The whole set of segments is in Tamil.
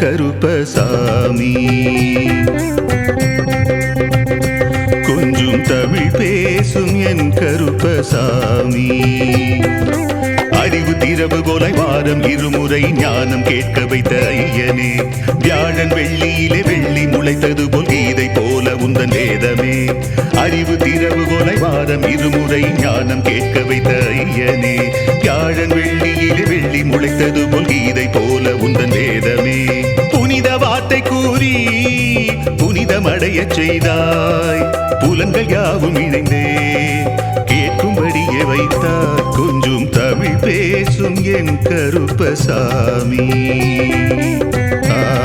கருப்பசாமி. கொஞ்சம் தமிழ் பேசும் என் கருப்பசாமி. அறிவு திரவு கொலை வாரம் இருமுறை ஞானம் கேட்க வைத்த ஐயனே. வியாழன் வெள்ளியிலே வெள்ளி முளைத்தது போல் கீதை போல உந்தன் வேதமே. அறிவு திரவு கொலை வாரம் இருமுறை ஞானம் கேட்க வைத்த ஐயனே. புனிதமடையச் செய்தாய். புலங்கள் யாவும் இணைந்தே. கேட்கும்படியே வைத்தார் கொஞ்சம் தமிழ் பேசும் என் கருப்பசாமி. ஆ,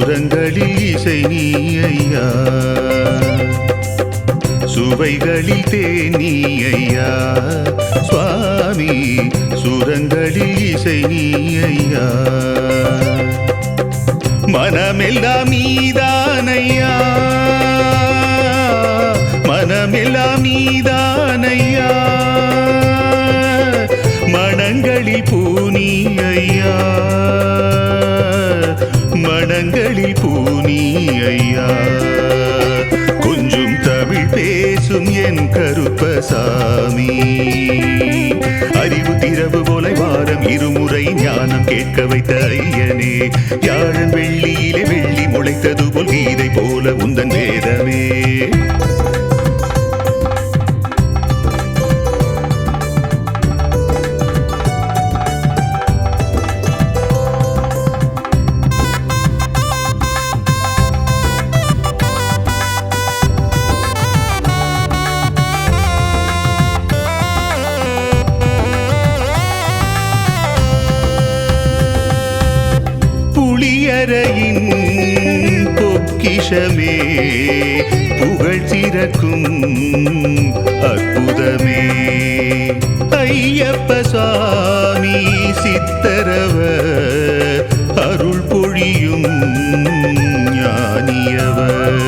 சுரங்களில் இசை நீ ஐயா. சுவைகளில் தேனி ஐயா. சுவாமி சுரங்களில் இசை நீ ஐயா. மனமெல்லாம் நீதானையா மனமெல்லாம் நீதானையா மனங்களில் பூனி ஐயா. மனங்களில் பூனி ஐயா. கொஞ்சம் தமிழ் பேசும் என் கருப்பசாமி. அறிவு திரவு போல வாரம் இருமுறை ஞானம் கேட்க வைத்த ஐயனே. யாழன் வெள்ளியிலே வெள்ளி முளைத்தது போல் கீதை போல உந்தன் வேதமே. புகழ் அற்புதமே. ஐயப்ப சுவாமி சித்தரவ அருள் பொழியும் ஞானியவர்.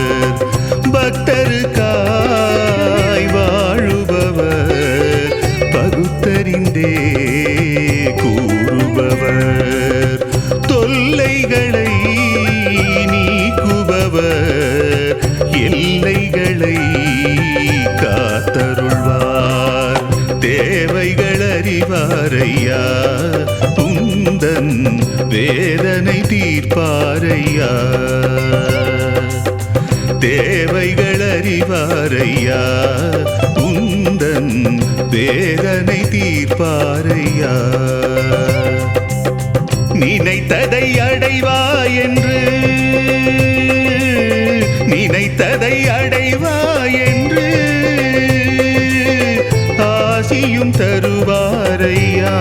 ஆசியும் தருவாரையா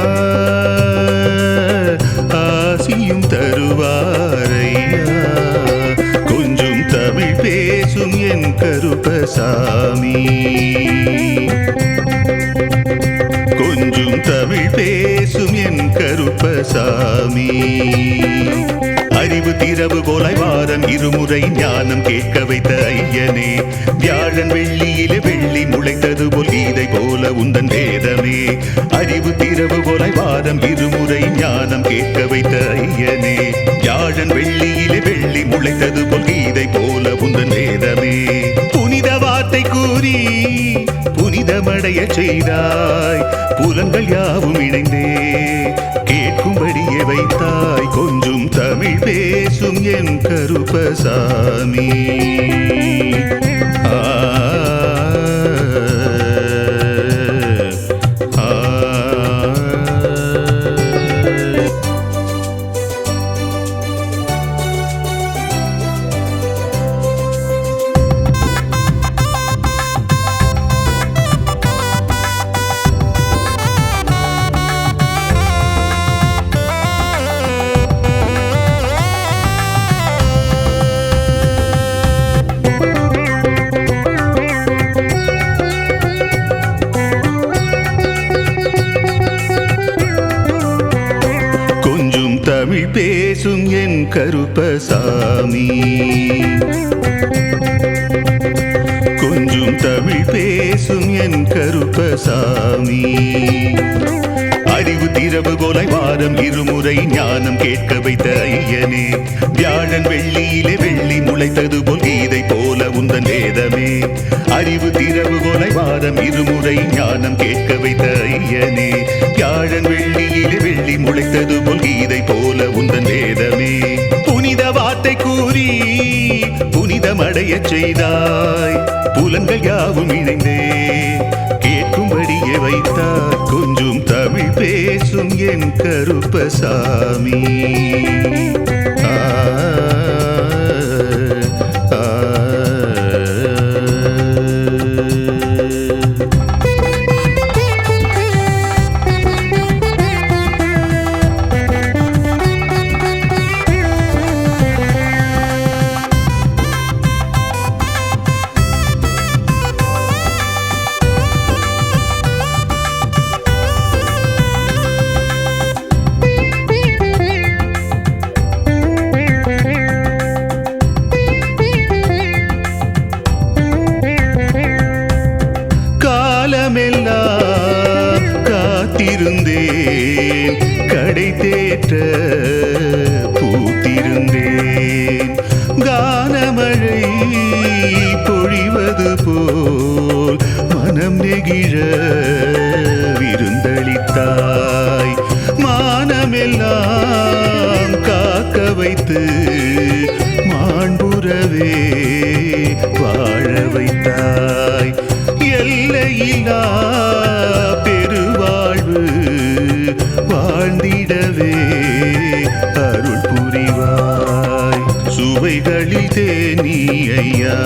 ஆசியும் தருவாரையா கொஞ்சம் தமிழ் பேசும் என் கருப்பசாமி. கொஞ்சம் தமிழ் பேசும் என் கருப்பசாமி. அறிவு திறவுகோலை வாரம் இருமுறை ஞானம் கேட்க வைத்த ஐயனே. வியாழன் வெள்ளியிலே வெள்ளி முளைத்தது போல் கீதை போல உந்தன் வேதமே. அறிவு திறவுகோலை வாரம் இருமுறை ஞானம் கேட்க வைத்த ஐயனே. வியாழன் வெள்ளியிலே வெள்ளி முளைத்தது போல் கீதை போல உந்தன் வேதமே. புனித வார்த்தை கூறி புனிதமடைய செய்தாய். புலங்கள் யாவும் இணைந்தே. கேட்கும்படியே வைத்தாய் கொஞ்சம் பேசும் என் கருப்பசாமி. பேசும் என் கருப்பசாமி. கொஞ்சம் தமிழ் பேசும் என் கருப்பசாமி. அறிவு திறவு கோலை வாரம் இருமுறை ஞானம் கேட்க வைத்த ஐயனே. வியாழன் வெள்ளியிலே வெள்ளி முளைத்தது போல் கீத போல உந்தன் வேதமே அறிவு திறவு கொலை வாரம் இருமுறை ஞானம் கேட்க வைத்த ஐயனே. வியாழன் வெள்ளியிலே வெள்ளி முளைத்தது போல் கீதை போல உந்தன் வேதமே புனித வார்த்தை கூறி புனிதமடைய செய்தாய். புலன்கள் யாவும் இணைந்தே. கேட்கும்படியே வைத்தார். கொஞ்சம் தமிழ் பேசும் என் கருப்பசாமி. காக்க மாண்புறவே வாழ வைத்தாய். எல்லையில்லா பெருவாழ்வு வாழ்ந்திடவே அருள் புரிவாய். சுவைகளில் தேனி ஐயா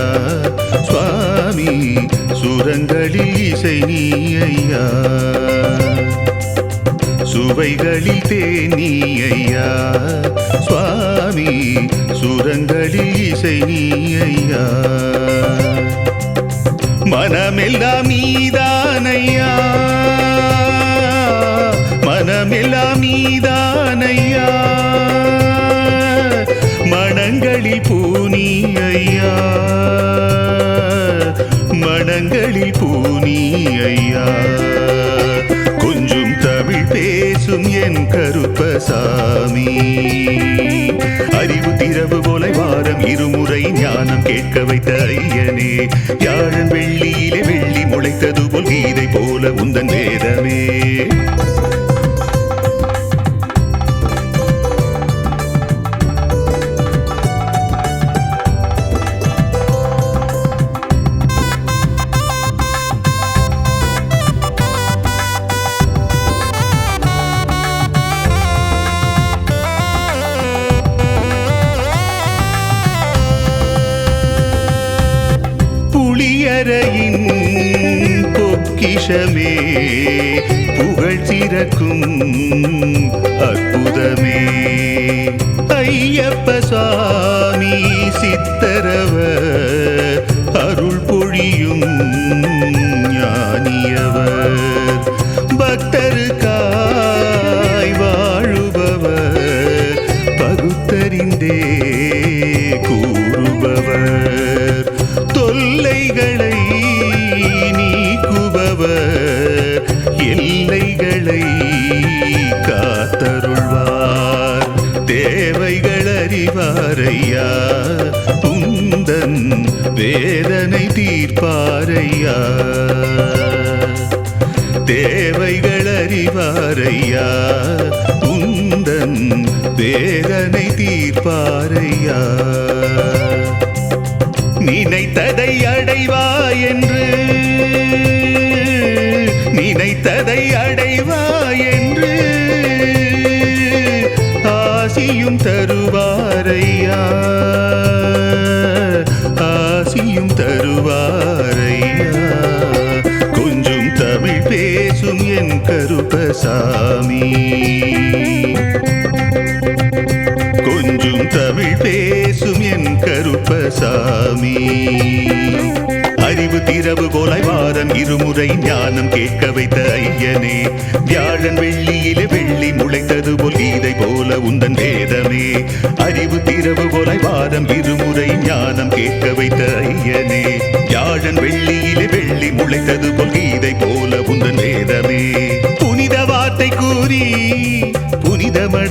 சுவாமி சுரங்களில் இசை நீ ஐயா. சுவைகளில் தேனி சுரங்களில் இசை நீ ஐயா. மனமெல்லாம் நீதானையா மனமெல்லாம் நீதானையா மனங்களில் பூனி ஐயா. மனங்களில் பூனி ஐயா. கொஞ்சம் தமிழ் பேசும் என் கருப்பசாமி. கேட்க வைத்த ஐயனே யாழன் வெள்ளியிலே வெள்ளி முளைத்தது போல் கீதை போல உந்தன் பிறக்கும் அற்புதமே. ஐயப்ப சுவாமி சித்தரவ அருள் பொழியும் ஞானியவர். பக்தருக்கு வேதனை தீர்ப்பாரையா? தேவைகள் அறிவாரையா? உந்தன் வேதனை தீர்ப்பாரையா? நினைத்ததை அடைவா என்று நினைத்ததை அடைவா? சாமி கொஞ்சம் தமிழ் பேசும் என் கருப்பசாமி. அறிவு திரவு கோலை வாரம் இருமுறை ஞானம் கேட்க வைத்த ஐயனே. வியாழன் வெள்ளியிலே வெள்ளி முளைத்தது போல் கீதை போல உந்தன் வேதமே. அறிவு திரவு கோலை வாரம் இருமுறை ஞானம் கேட்க வைத்த ஐயனே. வியாழன் வெள்ளியிலே வெள்ளி முளைத்தது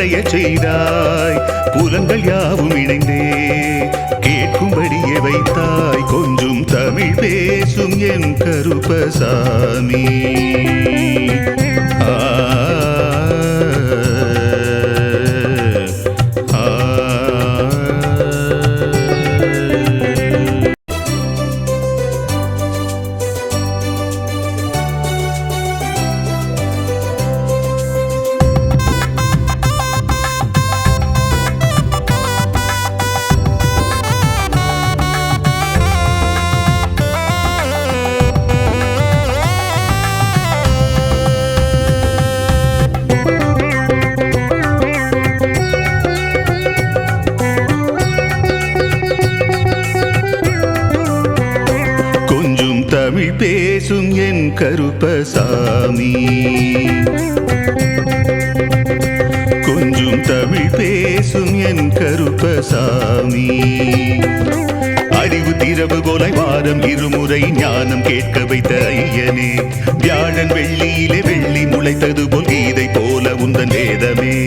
புனிதமடைய செய்தாய். புலங்கள் யாவும் இணைந்தே. கேட்கும்படியே வைத்தாய் கொஞ்சம் தமிழ் பேசும் என் கருப்பசாமி. பேசும் என் கருப்பசாமி. கொஞ்சம் தமிழ் பேசும் என் கருப்பசாமி. அறிவு திரவு கொலை வாரம் இருமுறை ஞானம் கேட்க வைத்த ஐயனே. வியாழன் வெள்ளியிலே வெள்ளி முளைத்தது போல் கீதை போல உந்தன் வேதமே.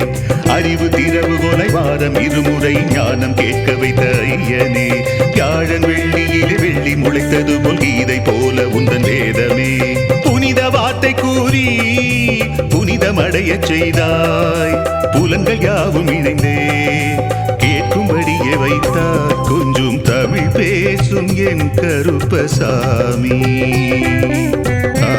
அறிவு திரவு கொலை வாரம் இருமுறை ஞானம் கேட்க வைத்த ஐயனே. வியாழன் வெள்ளி வெள்ளியிலே வெள்ளி முளைத்தது போல் கீதை போல உந்தன் வேதமே. புனித வார்த்தை கூறி புனிதமடைய செய்தாய். புலங்கள் யாவும் இணைந்தே. கேட்கும்படியே வைத்தார். கொஞ்சம் தமிழ் பேசும் என் கருப்பசாமி. ஆ,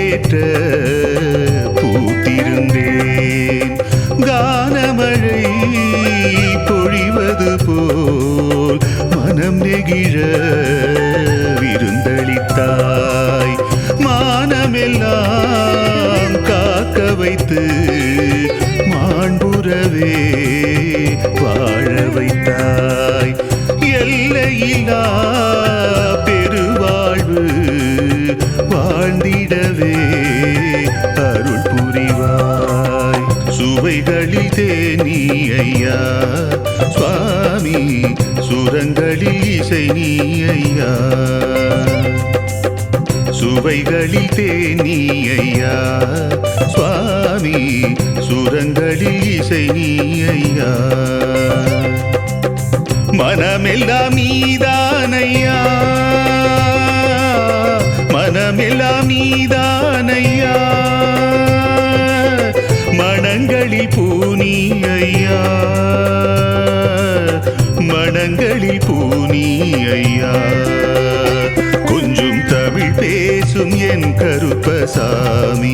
கேட்ட பூத்திருந்தேன். கானமழை பொழிவது போல் மனம் நெகிழ விருந்தளித்தாய். மானமெல்லாம் காக்க வைத்து மாண்புறவே வாழ வைத்தாய். எல்லையில்லா சுரங்களில் இசை நீ ஐயா. சுவைகளில் தேனீ ஐயா. சுவாமி சுரங்களில் இசை நீ ஐயா. ஐயா. கொஞ்சம் தமிழ் பேசும் என் கருப்பசாமி.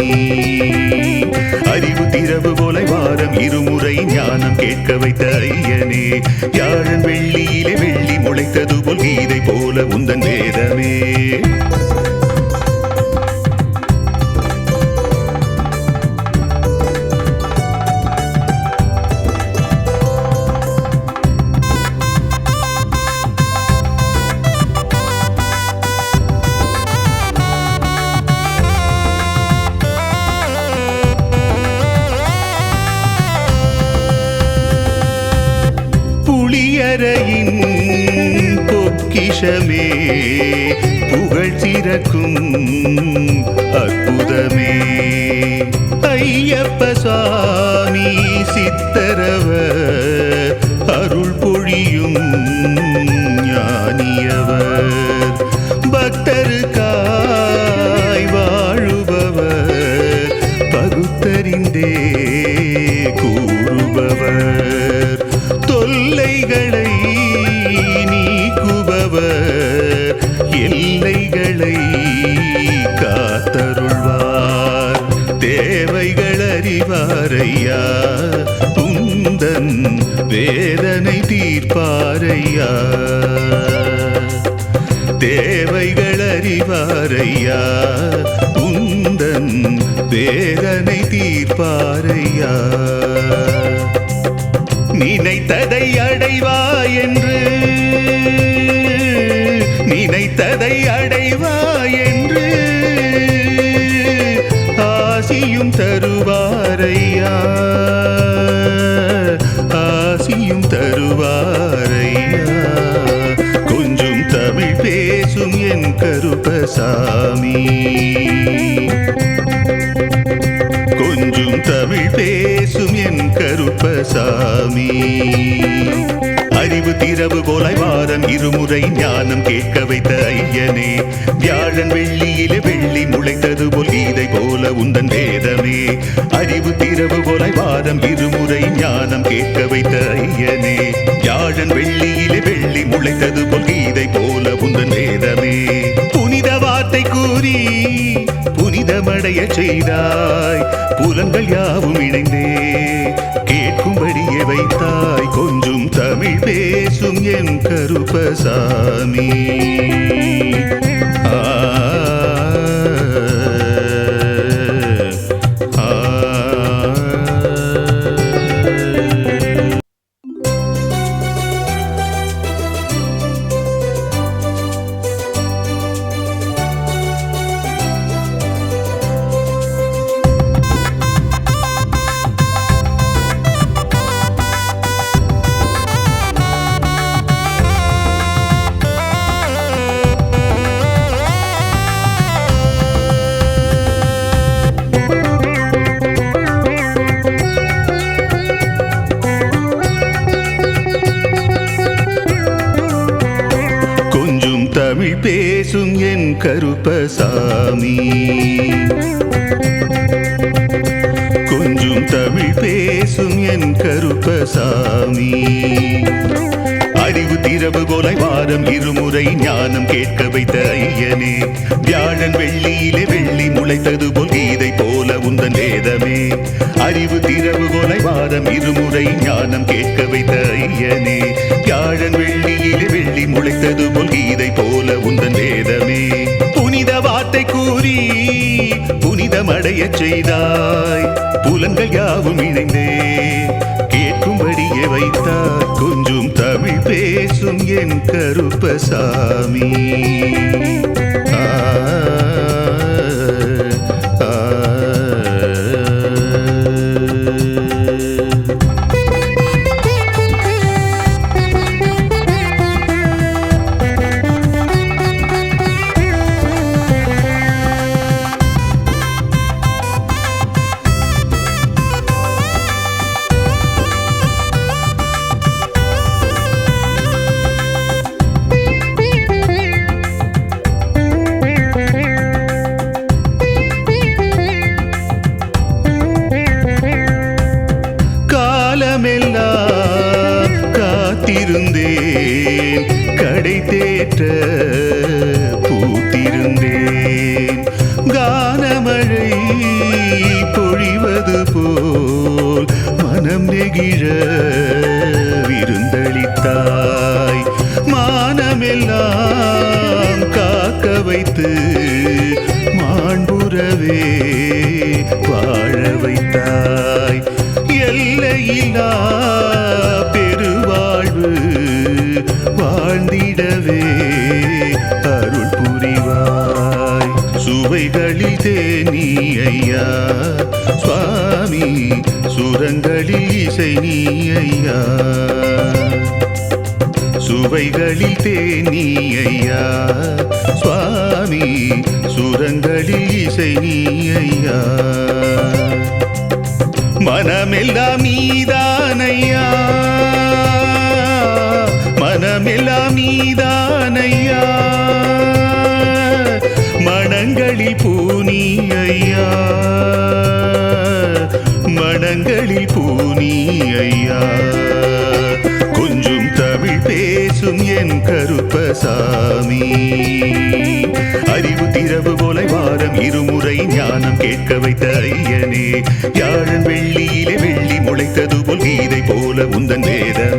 அறிவு திரவு போல வாரம் இருமுறை ஞானம் கேட்க வைத்த ஐயனே. யாழன் வெள்ளியிலே வெள்ளி முளைத்தது போல் கீதை போல உந்தன் வேதமே. வெளிச்சமே புகழ் சிறக்கும் அற்புதமே. ஐயப்ப சுவாமி சித்தரவ அருள் பொழியும் ஞானியவர். பக்தர் செய்வாரையா அறிவாரையா துந்தன் வேதனை தீர்ப்பாரையா? தேவைகள் அறிவாரையா? உந்தன் வேதனை தீர்ப்பாரையா? நினைத்ததை அடைவா என்று நினைத்ததை அடை சாமி கொஞ்சம் தமிழ் பேசும் என் கருப்பசாமி. அறிவு திரவு கோலை வாரம் இருமுறை ஞானம் கேட்க வைத்த ஐயனே. வியாழன் வெள்ளியிலே வெள்ளி முளைத்தது போல் இதை போல உந்தன் வேதமே. அறிவு திரவு கோலை வாரம் இருமுறை ஞானம் கேட்க வைத்த ஐயனே. வியாழன் வெள்ளியிலே வெள்ளி முளைத்தது போல் கூறி புனிதமடைய செய்தாய். புலங்கள் யாவும் இணைந்தே கேட்கும்படியே வைத்தாய் கொஞ்சம் தமிழ் பேசும் என் கருப்பசாமி. கருப்பசாமி. கொஞ்சம் தமிழ் பேசும் என் கருப்பசாமி. அறிவு திரவு போலை வாரம் இருமுறை ஞானம் கேட்க வைத்த ஐயனே. வியாழன் வெள்ளியிலே வெள்ளி முளைத்தது போல் கீதை போல உந்தன் வேதமே. அறிவு திரவு போலை வாரம் இருமுறை ஞானம் கேட்க வைத்த ஐயனே. வியாழன் வெள்ளியிலே வெள்ளி முளைத்தது போல் கீதை போல உந்தன் வேதமே. வார்த்தை கூறி புனிதமடைய செய்தாய். புலங்கள் யாவும் இணைந்தே கேட்கும்படியே வைத்தார். கொஞ்சம் தமிழ் பேசும் என் கருப்பசாமி. ஐயா. சுவாமி சுரங்களில் இசை நீ ஐயா. சுவைகளில் தேனீ ஐயா. சுவாமி சுரங்களில் இசை நீ ஐயா. மனமெல்லாம் நீதானையா மனமெல்லாம் நீதானையா மனங்களில் பூனி ஐயா மனங்களில் பூனி ஐயா கொஞ்சம் தமிழ் பேசும் என் கருப்பசாமி. அறிவு திரவு போலை வாரம் இருமுறை ஞானம் கேட்க வைத்த ஐயனே. யாழன் வெள்ளியிலே வெள்ளி முளைத்தது போல் கீதை போல உந்தன் வேதம்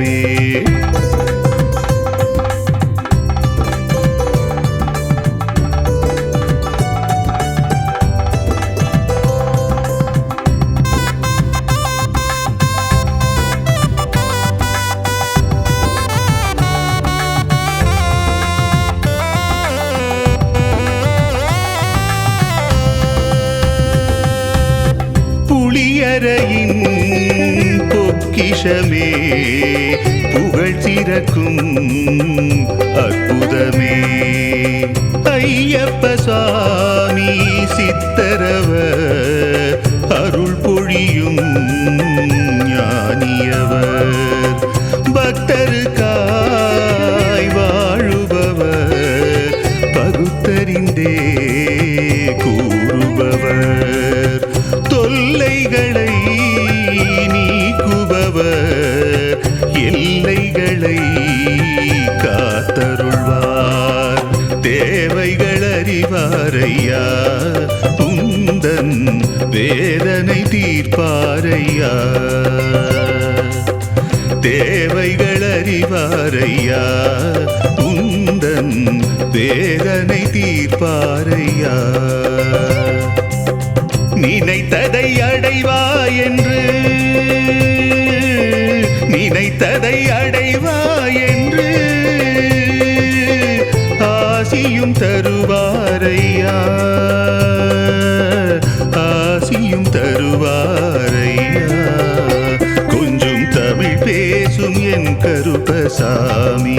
அறிவாரையா தேவைகள் அறிவாரையா. உந்தன் வேதனை தீர்ப்பாரையா. நினைத்ததை அடைவா என்று. நினைத்ததை அடைவா என்று. ஆசியும் தருவாரையா. சாமி.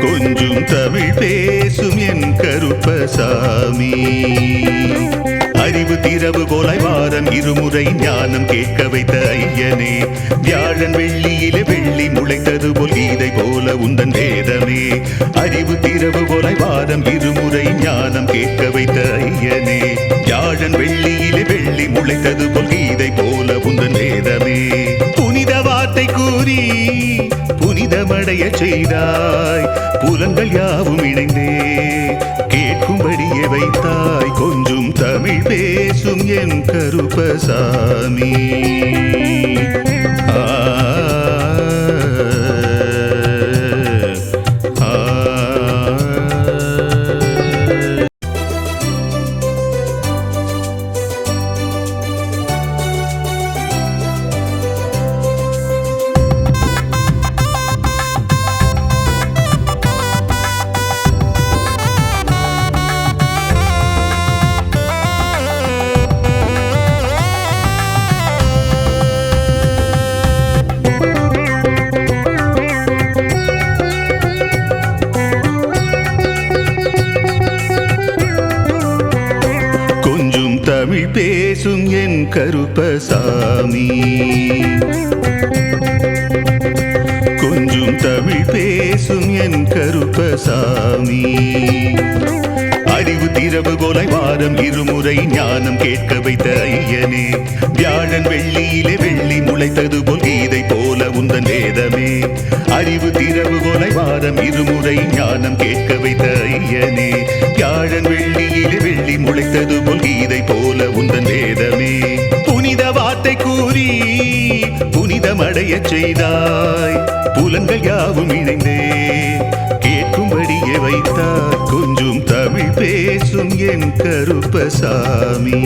கொஞ்சம் தமிழ் பேசும் என் கருப்பசாமி. அறிவு திரவு கோலை வாரம் இருமுறை ஞானம் கேட்க வைத்த ஐயனே. வியாழன் வெள்ளியிலே வெள்ளி முளைத்தது போல் கீதை போல உந்தன் வேதமே. அறிவு திரவு கோலை வாரம் இருமுறை ஞானம் கேட்க வைத்த ஐயனே. செய்தாய். புலங்கள் யாவும் இணைந்தே. கேட்கும்படியே வைத்தாய் கொஞ்சம் தமிழ் பேசும் என் கருப்பசாமி. ஆ, கருப்பசாமி. கொஞ்சம் தமிழ் பேசும் என் கருப்பசாமி. அறிவு திரவு கொலை வாரம் இருமுறை ஞானம் கேட்க வைத்த ஐயனே. வியாழன் வெள்ளியிலே வெள்ளி முளைத்தது போல் உந்தன் வேதமே அறிவு திரவு கொலை வாரம் இருமுறை ஞானம் கேட்க வைத்த ஐயனே. வியாழன் வெள்ளியிலே வெள்ளி முளைத்தது போல் கீதை போல உந்தன் வேதமே புனித வார்த்தை கூறி புனிதமடைய செய்தாய். புலங்கள் யாவும் இணைந்தே. கேட்கும்படியே வைத்தார். கொஞ்சம் தமிழ் பேசும் என் கருப்பசாமி.